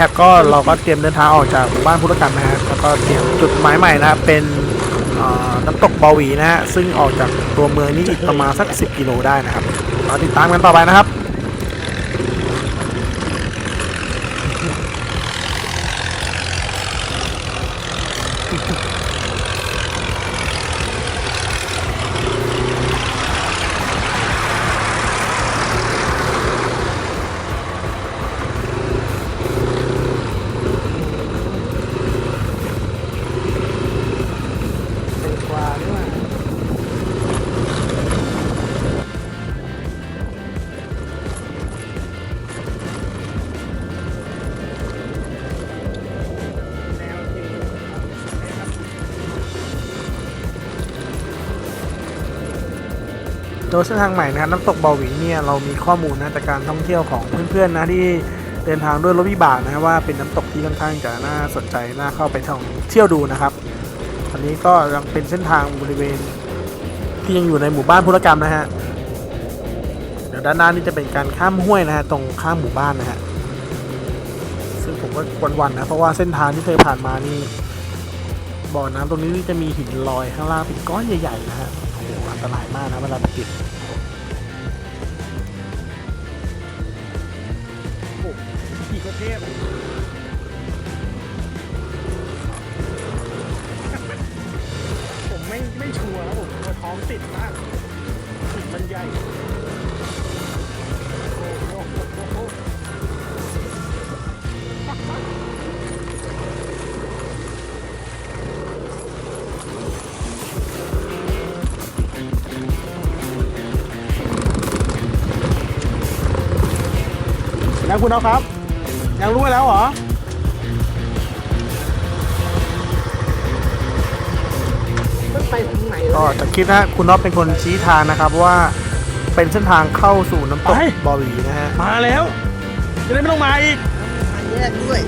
ครับก็เราก็เตรียมเดินทางออกจากหมู่บ้านพุทธกรรนะฮะแล้วก็เตรียมจุดหมายใหม่นะครับเป็นน้ำตกบาหวีนะฮะซึ่งออกจากตัวเมืองนี้อีกประมาณสัก 10 กิโลได้นะครับมาติดตามกันต่อไปนะครับ โดยเส้นทางใหม่นะครับน้ำตกเบาหวีเนี่ยเรามีข้อมูลนะจากการท่องเที่ยวของเพื่อนๆนะที่เดินทางด้วยรถวิบากนะครับว่าเป็นน้ำตกที่ค่อนข้างจะน่าสนใจน่าเข้าไปท่องเที่ยวดูนะครับอันนี้ก็ยังเป็นเส้นทางบริเวณที่ยังอยู่ในหมู่บ้านพุทธกรรมนะฮะเดี๋ยวด้านหน้านี่จะเป็นการข้ามห้วยนะฮะตรงข้ามหมู่บ้านนะฮะซึ่งผมก็วันๆนะเพราะว่าเส้นทางที่เคยผ่านมานี่ บ่อน้ำตรงนี้จะมีหินลอยข้างล่างเป็นก้อนใหญ่ๆนะฮะโอ้โหอันตรายมากนะเวลาไปติดขี่ก็เทพผมไม่ไม่ชัวร์แล้วผมท้องติดมากติดมันใหญ่ ยังคุณเอาครับ ยังรู้ไว้แล้วเหรอมันไปทางไหนก็จะคิดนะคุณน็อตเป็นคนชี้ทางนะครับว่าเป็นเส้นทางเข้าสู่น้ำตกไป บอวีนะฮะมาแล้วจะได้ไม่ต้องมาอีกทางแยกด้วย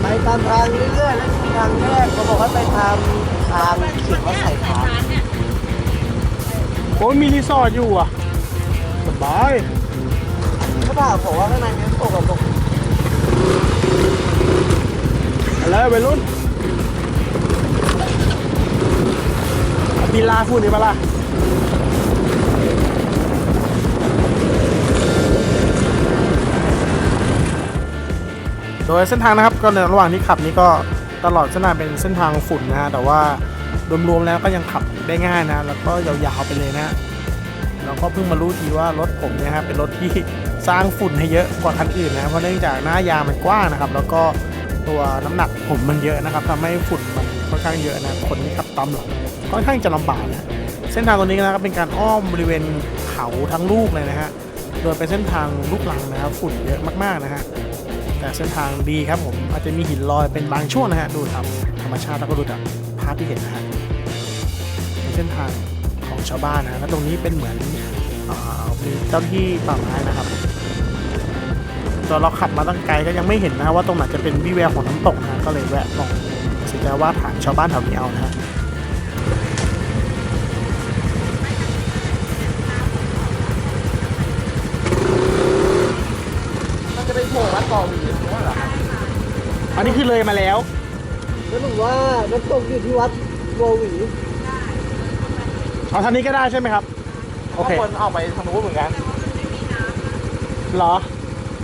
ไปตามทางเรื่อยๆแล้วทางแยกเขาบอกว่าไปทางทางเขียนว่าใส่ทางโอ้ยมีรีสอร์ทอยู่อะสบาย เขาถาผมว่าข้างในนี้ตกกับตกอะไรวัยรุ่นปีนลาฝุ่นนี่ปะล่ะโดยเส้นทางนะครับก็ในระหว่างที่ขับนี้ก็ตลอดเส้นทางเป็นเส้นทางฝุ่นนะฮะแต่ว่ารวมๆแล้วก็ยังขับได้ง่ายนะ แล้วก็ยาวๆไปเลยนะเราก็เพิ่งมารู้ทีว่ารถผมเนี่ยฮะเป็นรถที่ สร้างฝุ่นให้เยอะกว่าคันอื่นนะเพราะเนื่องจากหน้ายางมันกว้างนะครับ แล้วก็ตัวน้ำหนักผมมันเยอะนะครับทำให้ฝุ่นมันค่อนข้างเยอะนะคนที่ขับตามหลังค่อนข้างจะลำบากนะเส้นทางตรงนี้นะครับเป็นการอ้อมบริเวณเขาทั้งลูกเลยนะฮะโดยเป็นเส้นทางลูกลังนะครับ ฝุ่นเยอะมากๆนะฮะแต่เส้นทางดีครับผมอาจจะมีหินลอยเป็นบางช่วงนะฮะดูตามธรรมชาติแล้วก็ดูจากภาพที่เห็นนะฮะเป็นเส้นทางของชาวบ้านนะแล้วตรงนี้เป็นเหมือนอ่ามีเจ้าที่ป่าไม้นะครับ ตอนเราขับมาตั้งไกลก็ยังไม่เห็นนะว่าตรงไหนจะเป็นวิแววของน้ำตกนะก็เลยแวะลองสิจะว่าถามชาวบ้านแถวนี้เอานะฮะมันจะไปโผล่วัดต่อหวีหรือว่าเหรอครับอันนี้คือเลยมาแล้วแล้วผมว่าน้ำตกอยู่ที่วัดโวหวีเอาทางนี้ก็ได้ใช่ไหมครับ โอเคคนออกไปทางนู้นเหมือนกัน เหรอ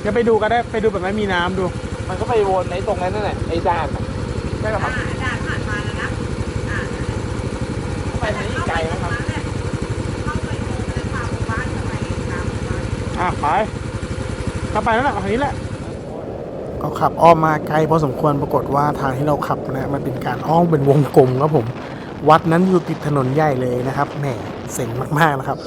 จะไปดูก็ได้ไปดูแบบไม่มีน้ำดูมันก็ไปวนในตรงนั้นนั่นแหละไอ้ด่านน่ะใช่ไหมครับ ด่านผ่านมาแล้วนะอ่าไปทางนี้อีกไกลไหมครับ เข้าไปดูเลยพาหมู่บ้านเข้าไปตามหมู่บ้าน อะไปถ้าไปนั่นแหละเอาทางนี้แหละ ก็ขับอ้อมมาไกลพอสมควรปรากฏว่าทางที่เราขับนะมันเป็นการอ้อมเป็นวงกลมครับผม วัดนั้นอยู่ติดถนนใหญ่เลยนะครับแหมเซ็งมากๆนะครับ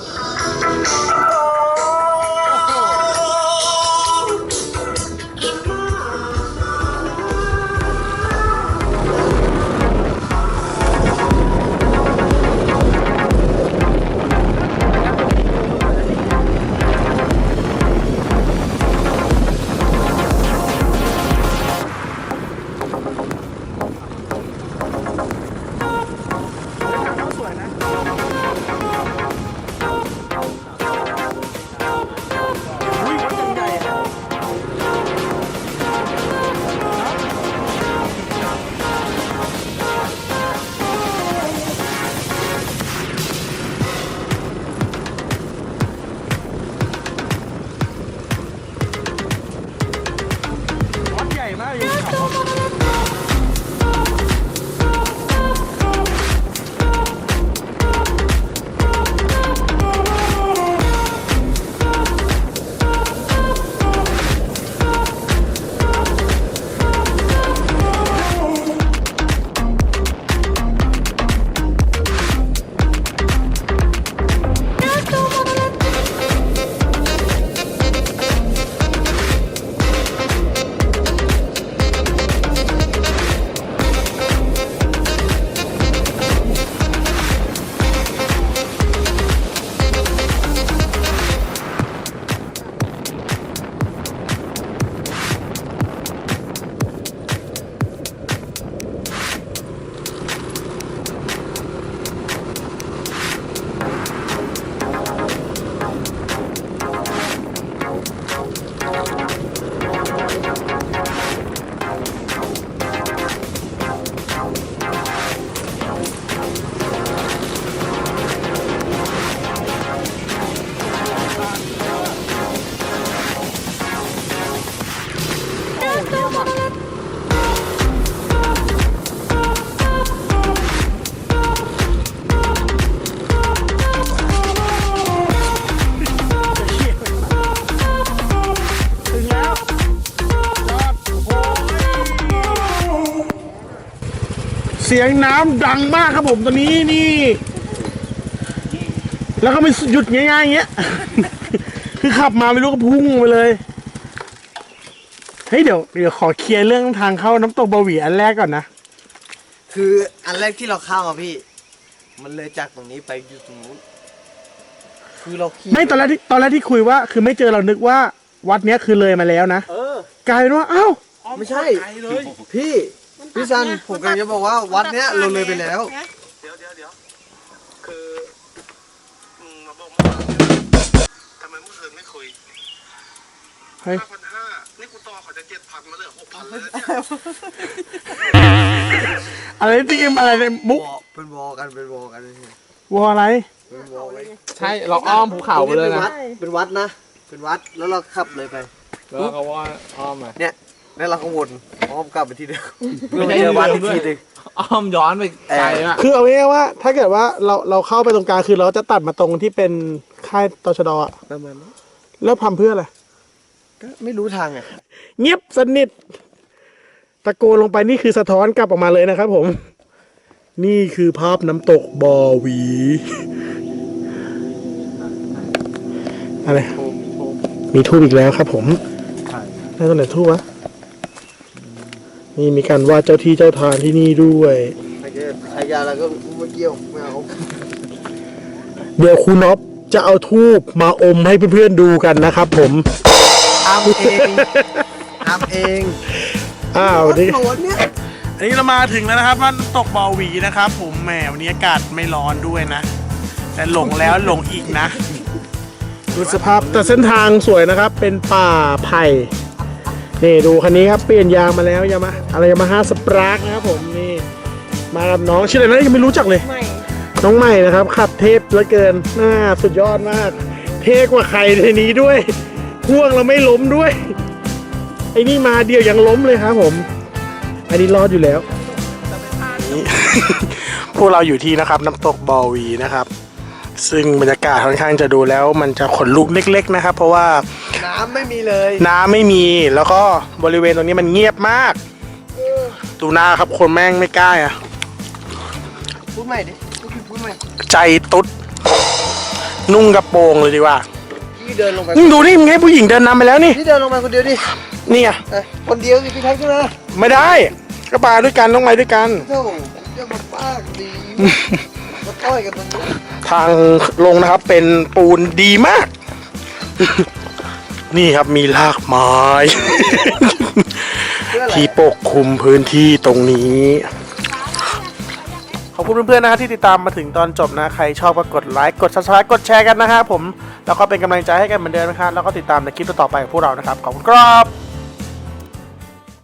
สียงน้ำดังมากครับผมตอนนี้นี่ แล้วก็ไม่หยุดง่ายๆอย่างเงี้ย คือขับมาไม่รู้ก็พุ่งไปเลย เฮ้ยเดี๋ยวเดี๋ยวขอเคลียร์เรื่องทางเข้าน้ำตกบาหวีอันแรกก่อนนะ คืออันแรกที่เราเข้าอะพี่ มันเลยจากตรงนี้ไปอยู่ตรงนู้นคือเราขี่ไม่ตอนแรกที่ตอนแรกที่คุยว่า คือไม่เจอเรานึกว่า วัดเนี้ยคือเลยมาแล้วนะเออกลายเป็นว่าอ้าวไม่ใช่ พี่ พี่ซันผมกำลังจะบอกว่าวัดเนี้ยเราเลยไปแล้ว เดี๋ยวเดี๋ยวเดี๋ยวคือมึงมาบอกเมื่อวานทำไมเมื่อคืนไม่คุยเฮ้ย ห้าพันห้านี่กูต่อเขาจะเจ็ดพันมาเหลือหกพันเลยเนี่ยอะไรที่เอ็มอะไรเนี่ยมุกวอเป็นวอกันเป็นวอกันเลยวออะไรเป็นวอไว้ใช่เราอ้อมภูเขาไปเลยตรงนะเป็นวัดเป็นวัดนะ เป็นวัดแล้วเราขับเลยไป แล้วก็ว่าอ้อมอะแล้วเราก็วนอ้อมกลับไปที่เดิมไม่ใช่เจอวัดเดิอีมกด้วยทีหนึง อ้อมย้อนไปไกลอะคือเอาง่ายๆว่า ถ้าเกิดว่าเราเราเข้าไปตรงกลางคือเราจะตัดมาตรงที่เป็นค่ายตชดอะประมาณนั้นแล้วทำเพื่ออะไรก็ไม่รู้ทางอะเงียบสนิท ตะโกนลงไปนี่คือสะท้อนกลับออกมาเลยนะครับผม นี่คือภาพน้ำตกบอหวี อะไร มีทูบอีกแล้วครับผมได้ตรงไหนทูบวะ นี่มีการว่าเจ้าที่เจ้าทางที่นี่ด้วย ใครจะใครยาแล้วก็ไม่เกี่ยวไม่เอาเดี๋ยวครูน็อปจะเอาทูบมาอมให้เพื่อนๆดูกันนะครับผม ทำเองทำเองอ้าวนี่โหลดเนี่ยอันนี้เรามาถึงแล้วนะครับมันำตกบอหวีนะครับ ผมแหมวันนี้อากาศไม่ร้อนด้วยนะ แต่หลงแล้วหลงอีกนะ ดูสภาพแต่เส้นทางสวยนะครับ เป็นป่าไผ่ นี่ดูคันนี้ครับเปลี่ยนยางมาแล้วยามาอะไรยามาฮ่าสปรากนะครับผมนี่มากับน้องชื่ออะไรนะยังไม่รู้จักเลย ไม่น้องใหม่นะครับขับเทพเหลือเกินน่าสุดยอดมาก เท่กว่าใครในนี้ด้วยพ่วงเราไม่ล้มด้วย ไอ้นี่มาเดียวยังล้มเลยครับผม อันนี้รอดอยู่แล้ว พวกเราอยู่ที่นะครับน้ำตกบอวีนะครับ ซึ่งบรรยากาศค่อนข้างจะดูแล้ว มันจะขนลุกเล็ก ๆ นะครับ เพราะว่า น้ำไม่มีเลย น้ำไม่มีแล้วก็บริเวณตรงนี้มันเงียบมาก ดูหน้าครับคนแม่งไม่กล้าอะ พูดใหม่ดิ พูดผิดพูดใหม่ใจตุ๊ด นุ่งกระโปรงเลยดีกว่าพี่เดินลงไปนี่ดูนี่ไงผู้หญิงเดินนำไปแล้วนี่พี่เดินลงไปคนเดียวดิเนี่ยเอ้ยคนเดียวสิพี่แท็กขึ้นมาไม่ได้ก็มาด้วยกันต้องไปด้วยกันโธ่จะมาปากดีมาต้อยกันตรงนี้ ทางลงนะครับเป็นปูนดีมาก นี่ครับมีรากไม้ ที่ปกคลุมพื้นที่ตรงนี้ ขอบคุณเพื่อนๆนะฮะที่ติดตามมาถึงตอนจบนะ ใครชอบก็กดไลค์กด subscribe กดแชร์กันนะครับผม แล้วก็เป็นกำลังใจให้กันเหมือนเดิมนะครับแล้วก็ติดตามในคลิปต่อๆไปของพวกเรานะครับ ขอบคุณครับ